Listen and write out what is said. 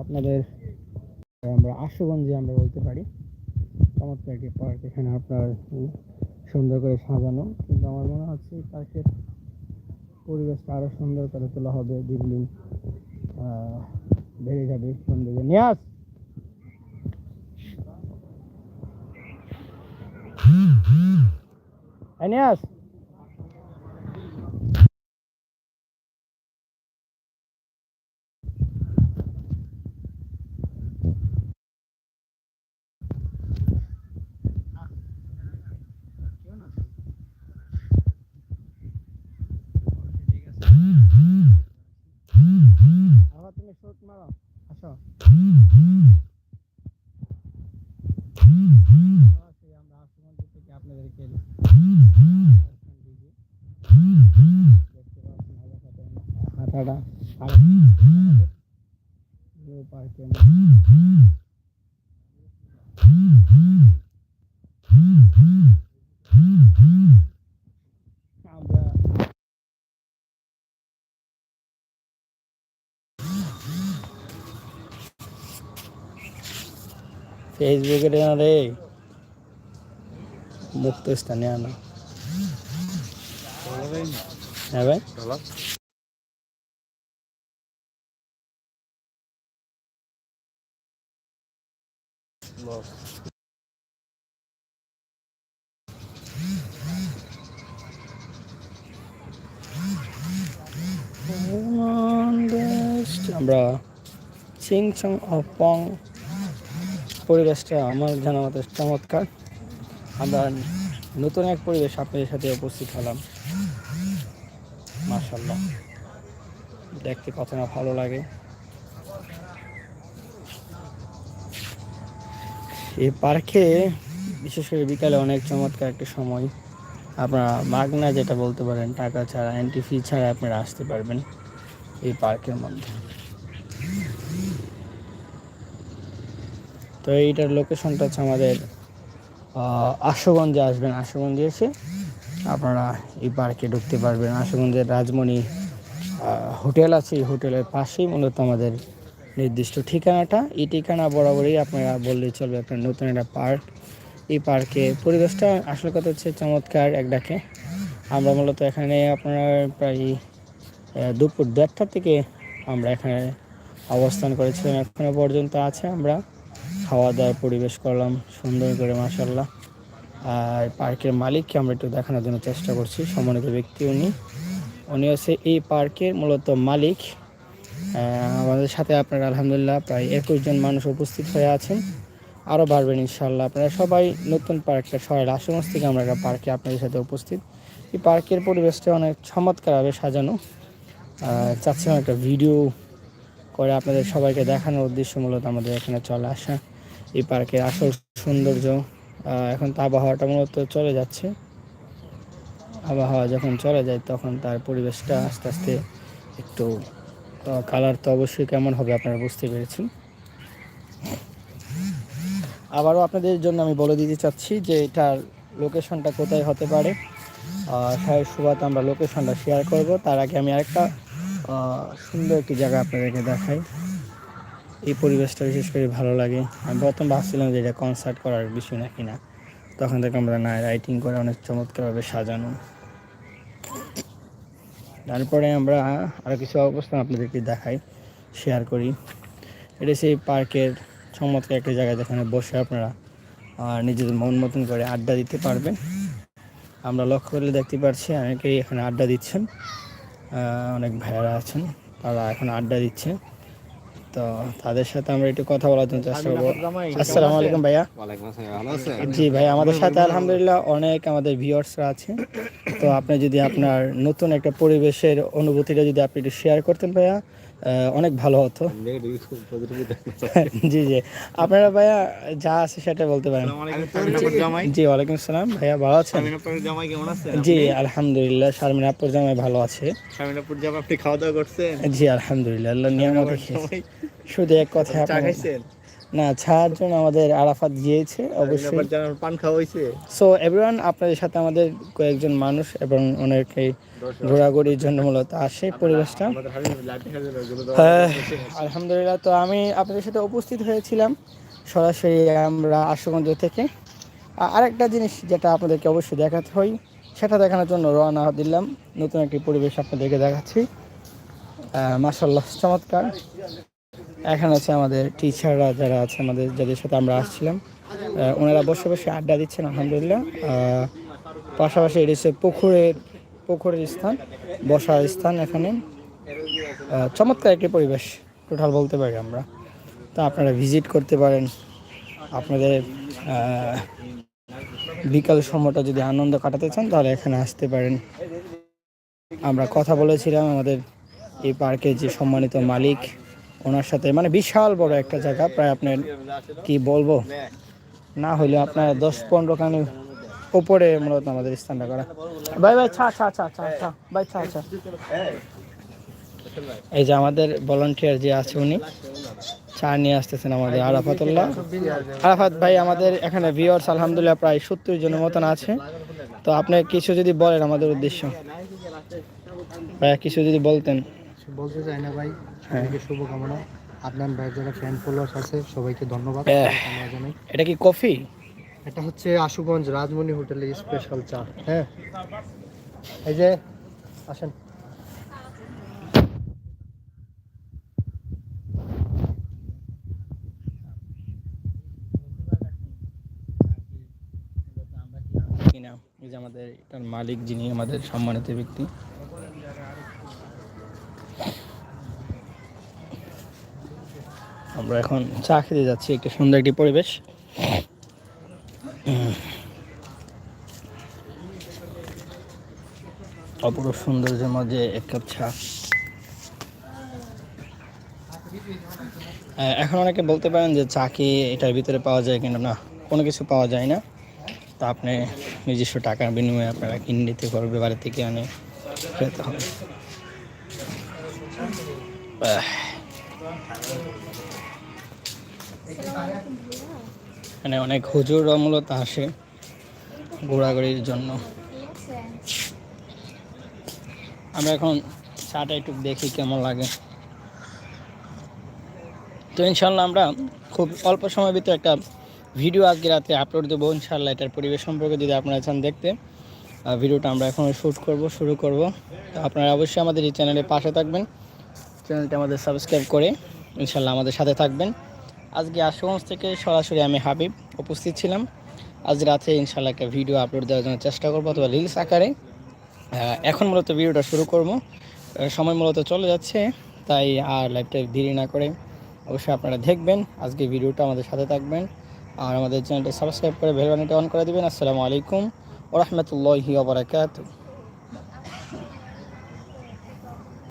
আপনাদের আমরা আশুগঞ্জে আমরা বলতে পারি। চমৎকার একটি পার্ক এখানে আপনার সুন্দর করে সাজানো। কিন্তু আমার মনে হচ্ছে পার্কের পরিবেশটা আরও সুন্দর করে তোলা হবে। আহ, বেড়ে যাবে সৌন্দর্য। নিয়াজ! এই শোট মারো আসো আসি, আমরা আশুগঞ্জ থেকে আপনাদেরকে দেখতে পাচ্ছেন এলাকাতে হাঁটাটা আর নিউ পার্কে ফেসবুকের না রে। মুক্ত স্থানে আনা। হ্যাঁ ভাই। আমরা চিং চং পং পরিবেশটা, আমার জানা মতো চমৎকার। আমরা নতুন এক পরিবেশ আপনাদের সাথে উপস্থিত হলাম। মার্শাল্লাহ দেখতে কত না ভালো লাগে। এই পার্কে, বিশেষ করে বিকালে অনেক চমৎকার একটা সময়। আপনারা মাগনা যেটা বলতে পারেন, টাকা ছাড়া এন্ট্রি ফি ছাড়া আপনারা আসতে পারবেন এই পার্কের মধ্যে। তো এইটার লোকেশনটা হচ্ছে আমাদের আশুগঞ্জে আসবেন। আশুগঞ্জে এসে আপনারা এই পার্কে ঢুকতে পারবেন। আশুগঞ্জের রাজমণি হোটেল আছে। এই হোটেলের পাশেই মূলত আমাদের নির্দিষ্ট ঠিকানাটা। এই ঠিকানা বরাবরই আপনারা বললেই চলবে, আপনার নতুন একটা পার্ক এই পার্কে পরিবেশটা আসল কথা হচ্ছে চমৎকার এক ডাকে। আমরা মূলত এখানে আপনারা প্রায় দুপুর দেড়টা থেকে আমরা এখানে অবস্থান করেছিলাম। এখনও পর্যন্ত আছে আমরা। খাওয়া দাওয়ার পরিবেশ করলাম সুন্দর করে মাসাল্লাহ আর পার্কের মালিককে আমরা একটু দেখানোর জন্য চেষ্টা করছি, সম্মানিত ব্যক্তি উনি। উনি হচ্ছে এই পার্কের মূলত মালিক। আমাদের সাথে আপনারা আলহামদুলিল্লাহ প্রায় একুশ জন মানুষ উপস্থিত হয়ে আছেন। আরও বাড়বেন ইনশাল্লাহ আপনারা সবাই নতুন পার্কটা সবাই আসমস থেকে আমরা একটা পার্কে আপনাদের সাথে উপস্থিত। এই পার্কের পরিবেশটা অনেক চমৎকারভাবে সাজানো। চাচ্ছিলাম একটা ভিডিও করে আপনাদের সবাইকে দেখানোর উদ্দেশ্য মূলত আমাদের এখানে চলে আসা। এই পার্কের আসল সৌন্দর্য এখন তো আবহাওয়াটা মূলত চলে যাচ্ছে। আবহাওয়া যখন চলে যায়, তখন তার পরিবেশটা আস্তে আস্তে একটু কালার তো অবশ্যই কেমন হবে আপনারা বুঝতে পেরেছেন। আবারও আপনাদের জন্য আমি বলে দিতে চাচ্ছি যে এটার লোকেশনটা কোথায় হতে পারে। সাহেব সুবাদ আমরা লোকেশনটা শেয়ার করব। তার আগে আমি আরেকটা সুন্দর একটি জায়গা আপনাদেরকে দেখাই। এই পরিবেশটা বিশেষ করে ভালো লাগে। আমি প্রথম ভাবছিলাম যে এটা কনসার্ট করার বিষয় নাকি না। তখন থেকে আমরা না রাইটিং করে অনেক চমৎকারভাবে সাজানো। তারপরে আমরা আরও কিছু অবস্থান আপনাদেরকে দেখাই শেয়ার করি। এটা সেই পার্কের চমৎকার একটা জায়গা যেখানে বসে আপনারা নিজেদের মন মতন করে আড্ডা দিতে পারবেন। আমরা লক্ষ্য করলে দেখতে পাচ্ছি অনেকেই এখানে আড্ডা দিচ্ছেন। অনেক ভাইয়ারা আছেন, তারা এখন আড্ডা দিচ্ছে। তো তাদের সাথে আমরা একটু কথা বলার জন্য চেষ্টা করব। আসসালামু আলাইকুম ভাইয়া। জি ভাই আমাদের সাথে আলহামদুলিল্লাহ অনেক আমাদের ভিউয়ার্সরা আছে। তো আপনি যদি আপনার নতুন একটা পরিবেশের অনুভূতিটা যদি আপনি একটু শেয়ার করতেন ভাইয়া অনেক ভালো হতো। জি জি। আপনারা ভাইয়া যা আছে সেটা বলতে পারেন। জামাই। জি ওয়ালাইকুম আসসালাম। ভাইয়া ভালো আছেন? জি আলহামদুলিল্লাহ শারমিন আপুর জামাই ভালো আছে। আপনি খাওয়া দাওয়া করছেন? জি আলহামদুলিল্লাহ আল্লাহ নিয়ামত শুধু এক কথা না ছাড়ার জন্য আমাদের আরাফাত গিয়েছে অবশ্যই। পান খাওয়া হয়েছে। সো এভরিওয়ান আপনাদের সাথে আমাদের কয়েকজন মানুষ এবং অনেকে ঘোরাঘুরির জন্য মূলত আসে পরিবেশটা। হ্যাঁ, আলহামদুলিল্লাহ। তো আমি আপনাদের সাথে উপস্থিত হয়েছিলাম। সরাসরি আমরা আশুগঞ্জ থেকে। আরেকটা জিনিস যেটা আপনাদেরকে অবশ্যই দেখাতে হয় সেটা দেখানোর জন্য রওনা দিলাম। নতুন একটি পরিবেশ আপনাদেরকে দেখাচ্ছি। মাসাল্লাহ চমৎকার। এখানে আছে আমাদের টিচাররা যারা আছে আমাদের, যাদের সাথে আমরা আসছিলাম। ওনারা বসে বসে আড্ডা দিচ্ছেন, আলহামদুলিল্লাহ। পাশাপাশি এটি হচ্ছে পুকুরের পুকুরের স্থান, বসার স্থান এখানে। চমৎকার একটি পরিবেশ টোটাল বলতে পারি আমরা। তা আপনারা ভিজিট করতে পারেন। আপনাদের বিকাল সময়টা যদি আনন্দ কাটাতে চান, তাহলে এখানে আসতে পারেন। আমরা কথা বলেছিলাম আমাদের এই পার্কের যে সম্মানিত মালিক ওনার সাথে। মানে বিশাল বড় একটা জায়গা, প্রায় আপনার কি বলব? না হলে আপনার দশ পনেরো খানি উপরে মূলত আমাদের স্থানটা করা। ভাই ভাই, ছা ছা ছা ছা ছা, ভাই, ছা ছা। এই যে আমাদের ভলান্টিয়ার যে আছে উনি, চা নিয়ে আসতেছেন আমাদের আরাফাতুল্লাহ। আরাফাত ভাই, আমাদের এখানে ভিওর্স আলহামদুলিল্লাহ প্রায় সত্তর জনের মতন আছে। তো আপনি কিছু যদি বলেন আমাদের উদ্দেশ্য। ভাইয়া, কিছু যদি বলতেন। বলতে চাই না ভাই। হ্যাঁ। সবাইকে শুভকামনা। আদনান ভাইয়ের যারা ফ্যান ফলোয়ার্স আছে সবাইকে ধন্যবাদ। জানাই। এটা কি কফি? এটা হচ্ছে আশুগঞ্জ রাজমণি হোটেলে স্পেশাল চা হ্যাঁ। এই যে আসেন। কিনা এই যে আমাদের এটার মালিক যিনি আমাদের সম্মানিত ব্যক্তি। আমরা এখন চা খেতে যাচ্ছি, একটা সুন্দর একটি পরিবেশ। অপরূপ সৌন্দর্যের মাঝে এক কাপ চা। এখন অনেকে বলতে পারেন যে চা কি এটার ভিতরে পাওয়া যায় কিনা? না, কোনো কিছু পাওয়া যায় না। তা আপনি নিজস্ব টাকার বিনিময়ে আপনারা কিনে নিতে পারবে, বাড়ি থেকে আনে খেতে হবে। এখানে অনেক হুজুর মূলত আসে ঘোরাঘুরির জন্য। আমরা এখন চাটা একটু দেখি কেমন লাগে। তো ইনশাল্লাহ আমরা খুব অল্প সময়ের ভিতরে একটা ভিডিও আজকে রাতে আপলোড দেবো। ইনশাল্লাহ এটার পরিবেশ সম্পর্কে যদি আপনারা চান দেখতে ভিডিওটা আমরা এখন শ্যুট করব, শুরু করব। তো আপনারা অবশ্যই আমাদের এই চ্যানেলের পাশে থাকবেন। চ্যানেলটা আমাদের সাবস্ক্রাইব করে ইনশাল্লাহ আমাদের সাথে থাকবেন। আজকে আশুগঞ্জ থেকে সরাসরি আমি হাবিব উপস্থিত ছিলাম। আজ রাতে ইনশাল্লাহ একটা ভিডিও আপলোড দেওয়ার জন্য চেষ্টা করব অথবা রিলস আকারে। এখন মূলত ভিডিওটা শুরু করব। সময় মূলত চলে যাচ্ছে, তাই আর লাইভটা দেরি না করে অবশ্যই আপনারা দেখবেন। আজকে ভিডিওটা আমাদের সাথে থাকবেন। আর আমাদের চ্যানেলটা সাবস্ক্রাইব করে বেল বাটনটা অন করে দিবেন। আসসালামু আলাইকুম ওরহমতুল্লাহি ওবরাকাতুহ